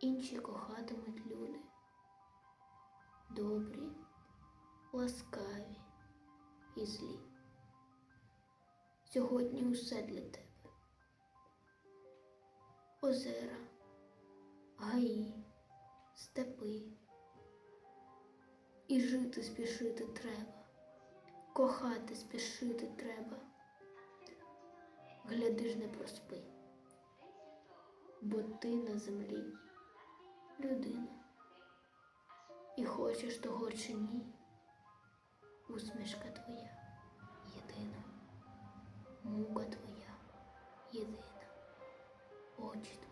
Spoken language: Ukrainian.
інші кохатимуть люди. Добрі, ласкаві і злі. Сьогодні усе для тебе. Озера, гаї, степи. І жити спішити треба, кохати спішити треба. Гляди ж не проспи, бо ти на землі І хочеш того чи ні, усмішка твоя єдина, мука твоя єдина, очі твоя.